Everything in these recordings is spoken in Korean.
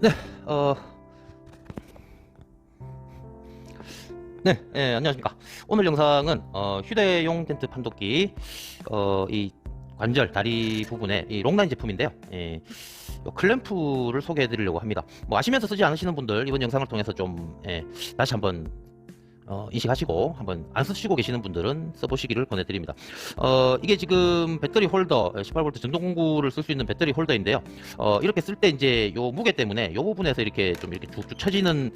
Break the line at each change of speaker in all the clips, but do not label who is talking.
네, 어, 네, 네, 안녕하십니까. 오늘 영상은 어, 휴대용 텐트 판독기 어, 이 관절 다리 부분에 이 롱라인 제품인데요. 예, 클램프를 소개해드리려고 합니다. 뭐 아시면서 쓰지 않으시는 분들 이번 영상을 통해서 좀 예, 다시 한번 어, 인식하시고 한번 안 쓰시고 계시는 분들은 써보시기를 권해드립니다. 어, 이게 지금 배터리 홀더 18V 전동 공구를 쓸 수 있는 배터리 홀더인데요. 어, 이렇게 쓸 때 이제 요 무게 때문에 요 부분에서 이렇게 좀 이렇게 쭉쭉 처지는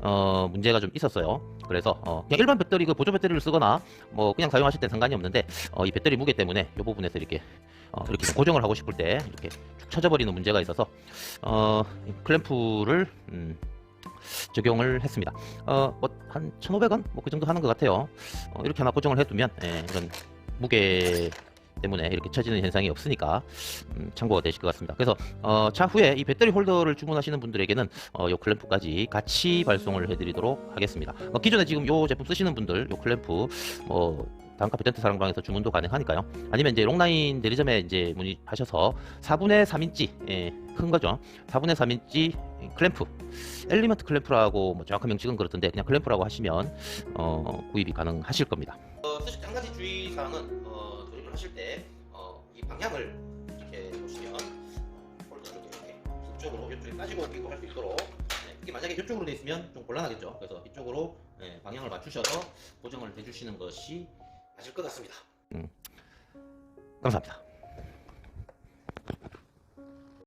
어, 문제가 좀 있었어요. 그래서 어, 그냥 일반 배터리 그 보조 배터리를 쓰거나 뭐 그냥 사용하실 땐 상관이 없는데 어, 이 배터리 무게 때문에 요 부분에서 이렇게 어, 이렇게 좀 고정을 하고 싶을 때 이렇게 축 처져 버리는 문제가 있어서 어, 이 클램프를 음, 적용을 했습니다. 어, 뭐한 1,500원 뭐 그 정도 하는 것 같아요. 어, 이렇게 하나 고정을 해두면 예, 이런 무게 때문에 이렇게 처지는 현상이 없으니까 음, 참고가 되실 것 같습니다. 그래서 어, 차후에 이 배터리 홀더를 주문하시는 분들에게는 어, 요 클램프까지 같이 발송을 해드리도록 하겠습니다. 어, 기존에 지금 요 제품 쓰시는 분들 요 클램프 뭐 단카페 텐트 사랑방에서 주문도 가능하니까요. 아니면 이제 롱라인 대리점에 이제 문의하셔서 4분의 3인치 예, 큰 거죠. 4분의 3인치 클램프 엘리먼트 클램프라고 뭐 정확한 명칭은 그렇던데 그냥 클램프라고 하시면 어, 구입이 가능하실 겁니다. 어, 사실 한 가지 주의 사항은 어, 조립을 하실 때 어, 이 방향을 이렇게 보시면 홀더 쪽에 이렇게 이쪽으로 이쪽에 따지고 끼고 할 수 있도록 네, 이게 만약에 이쪽으로 돼 있으면 좀 곤란하겠죠. 그래서 이쪽으로 네, 방향을 맞추셔서 고정을 해주시는 것이 맞을 것 같습니다. 음. 감사합니다.